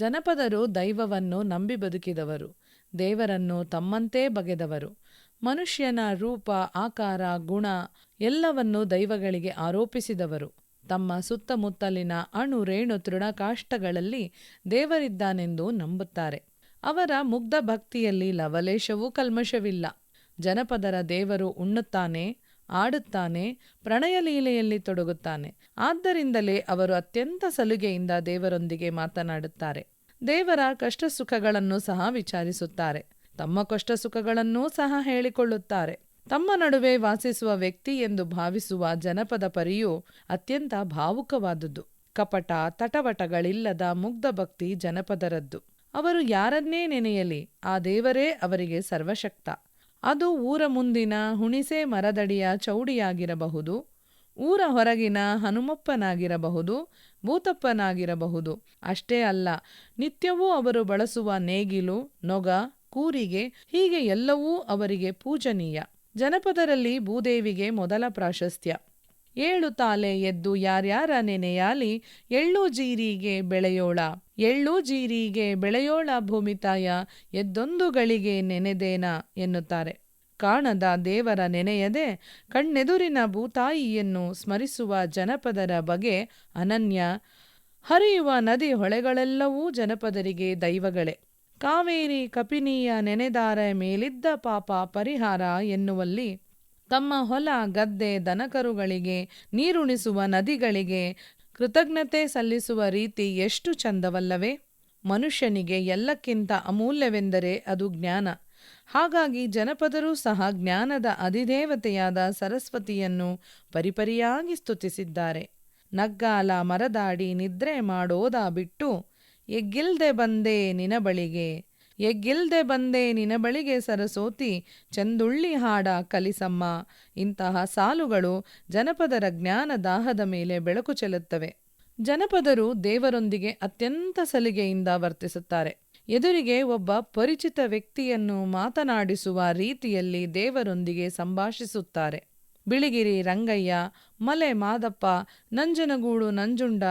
ಜನಪದರು ದೈವವನ್ನು ನಂಬಿ ಬದುಕಿದವರು, ದೇವರನ್ನು ತಮ್ಮಂತೆ ಬಗೆದವರು. ಮನುಷ್ಯನ ರೂಪ, ಆಕಾರ, ಗುಣ ಎಲ್ಲವನ್ನು ದೈವಗಳಿಗೆ ಆರೋಪಿಸಿದವರು. ತಮ್ಮ ಸುತ್ತಮುತ್ತಲಿನ ಅಣು, ರೇಣು, ತೃಣಕಾಷ್ಟಗಳಲ್ಲಿ ದೇವರಿದ್ದಾನೆಂದು ನಂಬುತ್ತಾರೆ. ಅವರ ಮುಗ್ಧ ಭಕ್ತಿಯಲ್ಲಿ ಲವಲೇಶವೂ ಕಲ್ಮಶವಿಲ್ಲ. ಜನಪದರ ದೇವರು ಉಣ್ಣುತ್ತಾನೆ, ಆಡುತ್ತಾನೆ, ಪ್ರಣಯ ಲೀಲೆಯಲ್ಲಿ ತೊಡಗುತ್ತಾನೆ. ಆದ್ದರಿಂದಲೇ ಅವರು ಅತ್ಯಂತ ಸಲುಗೆಯಿಂದ ದೇವರೊಂದಿಗೆ ಮಾತನಾಡುತ್ತಾರೆ. ದೇವರ ಕಷ್ಟ ಸುಖಗಳನ್ನು ಸಹ ವಿಚಾರಿಸುತ್ತಾರೆ. ತಮ್ಮ ಕಷ್ಟ ಸುಖಗಳನ್ನೂ ಸಹ ಹೇಳಿಕೊಳ್ಳುತ್ತಾರೆ. ತಮ್ಮ ನಡುವೆ ವಾಸಿಸುವ ವ್ಯಕ್ತಿ ಎಂದು ಭಾವಿಸುವ ಜನಪದ ಪರಿಯು ಅತ್ಯಂತ ಭಾವುಕವಾದುದು. ಕಪಟ, ತಟವಟಗಳಿಲ್ಲದ ಮುಗ್ಧ ಭಕ್ತಿ ಜನಪದರದ್ದು. ಅವರು ಯಾರನ್ನೇ ನೆನೆಯಲಿ ಆ ದೇವರೇ ಅವರಿಗೆ ಸರ್ವಶಕ್ತ. ಅದು ಊರ ಮುಂದಿನ ಹುಣಿಸೆ ಮರದಡಿಯ ಚೌಡಿಯಾಗಿರಬಹುದು. ಊರ ಹೊರಗಿನ ಹನುಮಪ್ಪನಾಗಿರಬಹುದು, ಭೂತಪ್ಪನಾಗಿರಬಹುದು. ಅಷ್ಟೇ ಅಲ್ಲ, ನಿತ್ಯವೂ ಅವರು ಬಳಸುವ ನೇಗಿಲು, ನೊಗ, ಕೂರಿಗೆ, ಹೀಗೆ ಎಲ್ಲವೂ ಅವರಿಗೆ ಪೂಜನೀಯ. ಜನಪದರಲ್ಲಿ ಭೂದೇವಿಗೆ ಮೊದಲ ಪ್ರಾಶಸ್ತ್ಯ. ಏಳು ತಾಲೆ ಎದ್ದು ಯಾರ್ಯಾರ ನೆನೆಯಾಲಿ, ಎಳ್ಳು ಜೀರಿಗೆ ಬೆಳೆಯೋಳ. ಎಳ್ಳು ಜೀರಿಗೆ ಬೆಳೆಯೋಳ ಭೂಮಿತಾಯ, ಎದ್ದೊಂದು ಗಳಿಗೆ ನೆನೆದೇನ ಎನ್ನುತ್ತಾರೆ. ಕಾಣದ ದೇವರ ನೆನೆಯದೆ ಕಣ್ಣೆದುರಿನ ಭೂತಾಯಿಯನ್ನು ಸ್ಮರಿಸುವ ಜನಪದರ ಬಗೆ ಅನನ್ಯ. ಹರಿಯುವ ನದಿ ಹೊಳೆಗಳೆಲ್ಲವೂ ಜನಪದರಿಗೆ ದೈವಗಳೇ. ಕಾವೇರಿ ಕಪಿನಿಯ ನೆನೆದಾರ ಮೇಲಿದ್ದ ಪಾಪ ಪರಿಹಾರ ಎನ್ನುವಲ್ಲಿ ತಮ್ಮ ಹೊಲ, ಗದ್ದೆ, ದನಕರುಗಳಿಗೆ, ನೀರುಣಿಸುವ ನದಿಗಳಿಗೆ ಕೃತಜ್ಞತೆ ಸಲ್ಲಿಸುವ ರೀತಿ ಎಷ್ಟು ಚಂದವಲ್ಲವೇ. ಮನುಷ್ಯನಿಗೆ ಎಲ್ಲಕ್ಕಿಂತ ಅಮೂಲ್ಯವೆಂದರೆ ಅದು ಜ್ಞಾನ. ಹಾಗಾಗಿ ಜನಪದರೂ ಸಹ ಜ್ಞಾನದ ಅಧಿದೇವತೆಯಾದ ಸರಸ್ವತಿಯನ್ನು ಪರಿಪರಿಯಾಗಿ ಸ್ತುತಿಸಿದ್ದಾರೆ. ನಗ್ಗಾಲ ಮರದಾಡಿ ನಿದ್ರೆ ಮಾಡೋದ ಬಿಟ್ಟು, ಎಗ್ಗಿಲ್ದೆ ಬಂದೆ ನಿನ ಬಳಿಗೆ, ಎಗ್ಗಿಲ್ದೆ ಬಂದೆ ನಿನ ಬಳಿಗೆ ಸರಸೋತಿ ಚಂದುಳ್ಳಿ ಹಾಡ ಕಲಿಸಮ್ಮ ಇಂತಹ ಸಾಲುಗಳು ಜನಪದರ ಜ್ಞಾನ ದಾಹದ ಮೇಲೆ ಬೆಳಕು ಚೆಲ್ಲುತ್ತವೆ. ಜನಪದರು ದೇವರೊಂದಿಗೆ ಅತ್ಯಂತ ಸಲಿಗೆಯಿಂದ ವರ್ತಿಸುತ್ತಾರೆ. ಎದುರಿಗೆ ಒಬ್ಬ ಪರಿಚಿತ ವ್ಯಕ್ತಿಯನ್ನು ಮಾತನಾಡಿಸುವ ರೀತಿಯಲ್ಲಿ ದೇವರೊಂದಿಗೆ ಸಂಭಾಷಿಸುತ್ತಾರೆ. ಬಿಳಿಗಿರಿ ರಂಗಯ್ಯ, ಮಲೆ ಮಾದಪ್ಪ, ನಂಜನಗೂಡು ನಂಜುಂಡ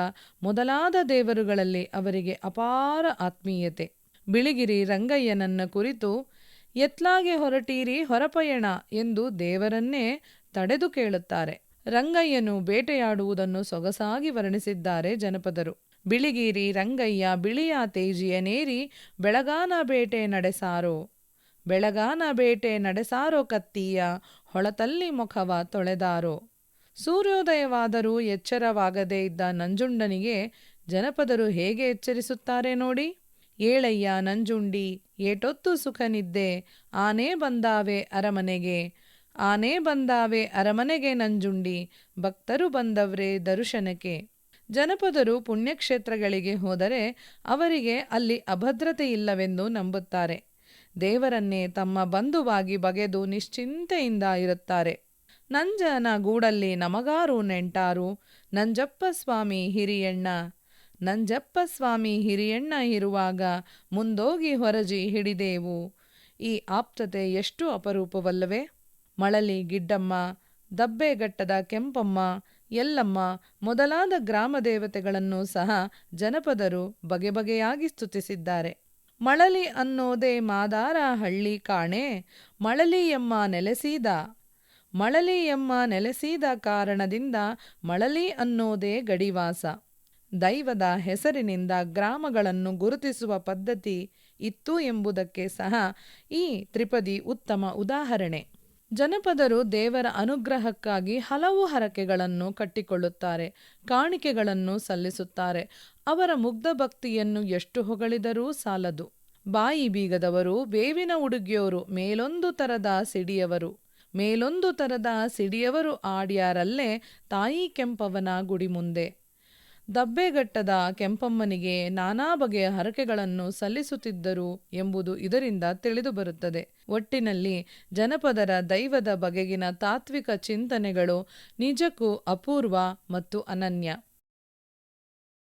ಮೊದಲಾದ ದೇವರುಗಳಲ್ಲಿ ಅವರಿಗೆ ಅಪಾರ ಆತ್ಮೀಯತೆ. ಬಿಳಿಗಿರಿ ರಂಗಯ್ಯನನ್ನ ಕುರಿತು, ಎತ್ಲಾಗೆ ಹೊರಟೀರಿ ಹೊರಪಯಣ ಎಂದು ದೇವರನ್ನೇ ತಡೆದು ಕೇಳುತ್ತಾರೆ. ರಂಗಯ್ಯನು ಬೇಟೆಯಾಡುವುದನ್ನು ಸೊಗಸಾಗಿ ವರ್ಣಿಸಿದ್ದಾರೆ ಜನಪದರು. ಬಿಳಿಗಿರಿ ರಂಗಯ್ಯ ಬಿಳಿಯ ತೇಜಿಯನೇರಿ ಬೆಳಗಾನ ಬೇಟೆ ನಡೆಸಾರೋ. ಬೆಳಗಾನ ಬೇಟೆ ನಡೆಸಾರೋ ಕತ್ತೀಯ ಹೊಳತಲ್ಲಿ ಮುಖವ ತೊಳೆದಾರೋ. ಸೂರ್ಯೋದಯವಾದರೂ ಎಚ್ಚರವಾಗದೇ ಇದ್ದ ನಂಜುಂಡನಿಗೆ ಜನಪದರು ಹೇಗೆ ಎಚ್ಚರಿಸುತ್ತಾರೆ ನೋಡಿ. ಏಳಯ್ಯ, ನಂಜುಂಡಿ, ಏಟೊತ್ತು ಸುಖನಿದ್ದೆ, ಆನೆ ಬಂದಾವೆ ಅರಮನೆಗೆ. ಆನೆ ಬಂದಾವೆ ಅರಮನೆಗೆ ನಂಜುಂಡಿ, ಭಕ್ತರು ಬಂದವ್ರೆ ದರ್ಶನಕ್ಕೆ. ಜನಪದರು ಪುಣ್ಯಕ್ಷೇತ್ರಗಳಿಗೆ ಹೋದರೆ ಅವರಿಗೆ ಅಲ್ಲಿ ಅಭದ್ರತೆ ಇಲ್ಲವೆಂದು ನಂಬುತ್ತಾರೆ. ದೇವರನ್ನೇ ತಮ್ಮ ಬಂಧುವಾಗಿ ಬಗೆದು ನಿಶ್ಚಿಂತೆಯಿಂದ ಇರುತ್ತಾರೆ. ನಂಜನ ಗೂಡಲ್ಲಿ ನಮಗಾರು ನೆಂಟಾರು, ನಂಜಪ್ಪ ಸ್ವಾಮಿ ಹಿರಿಯಣ್ಣ. ನಂಜಪ್ಪ ಸ್ವಾಮಿ ಹಿರಿಯಣ್ಣ ಇರುವಾಗ ಮುಂದೋಗಿ ಹೊರಜಿ ಹಿಡಿದೇವು. ಈ ಆಪ್ತತೆ ಎಷ್ಟು ಅಪರೂಪವಲ್ಲವೇ? ಮಳಲಿ ಗಿಡ್ಡಮ್ಮ, ದಬ್ಬೆಗಟ್ಟದ ಕೆಂಪಮ್ಮ ಎಲ್ಲಮ್ಮ, ಮೊದಲಾದ ಗ್ರಾಮ ದೇವತೆಗಳನ್ನು ಸಹ ಜನಪದರು ಬಗೆ ಬಗೆಯಾಗಿ ಸ್ತುತಿಸಿದ್ದಾರೆ. ಮಳಲಿ ಅನ್ನೋದೇ ಮಾದಾರ ಹಳ್ಳಿ ಕಾಣೆ ಮಳಲಿಯಮ್ಮ ನೆಲೆಸಿದ. ಮಳಲಿಯಮ್ಮ ನೆಲೆಸೀದ ಕಾರಣದಿಂದ ಮಳಲಿ ಅನ್ನೋದೇ ಗಡಿವಾಸ. ದೈವದ ಹೆಸರಿನಿಂದ ಗ್ರಾಮಗಳನ್ನು ಗುರುತಿಸುವ ಪದ್ಧತಿ ಇತ್ತು ಎಂಬುದಕ್ಕೆ ಸಹ ಈ ತ್ರಿಪದಿ ಉತ್ತಮ ಉದಾಹರಣೆ. ಜನಪದರು ದೇವರ ಅನುಗ್ರಹಕ್ಕಾಗಿ ಹಲವು ಹರಕೆಗಳನ್ನು ಕಟ್ಟಿಕೊಳ್ಳುತ್ತಾರೆ, ಕಾಣಿಕೆಗಳನ್ನು ಸಲ್ಲಿಸುತ್ತಾರೆ. ಅವರ ಮುಗ್ಧ ಭಕ್ತಿಯನ್ನು ಎಷ್ಟು ಹೊಗಳಿದರೂ ಸಾಲದು. ಬಾಯಿ ಬೀಗದವರು, ಬೇವಿನ ಉಡುಗಿಯೋರು ಮೇಲೊಂದು ತರದ ಸಿಡಿಯವರು. ಮೇಲೊಂದು ತರದ ಸಿಡಿಯವರು ಆಡ್ಯಾರಲ್ಲೇ ತಾಯಿ ಕೆಂಪವನ ಗುಡಿ ಮುಂದೆ. ದಬ್ಬೆಗಟ್ಟದ ಕೆಂಪಮ್ಮನಿಗೆ ನಾನಾ ಬಗೆಯ ಹರಕೆಗಳನ್ನು ಸಲ್ಲಿಸುತ್ತಿದ್ದರು ಎಂಬುದು ಇದರಿಂದ ತಿಳಿದುಬರುತ್ತದೆ ಒಟ್ಟಿನಲ್ಲಿ ಜನಪದರ ದೈವದ ಬಗೆಗಿನ ತಾತ್ವಿಕ ಚಿಂತನೆಗಳು ನಿಜಕ್ಕೂ ಅಪೂರ್ವ ಮತ್ತು ಅನನ್ಯ.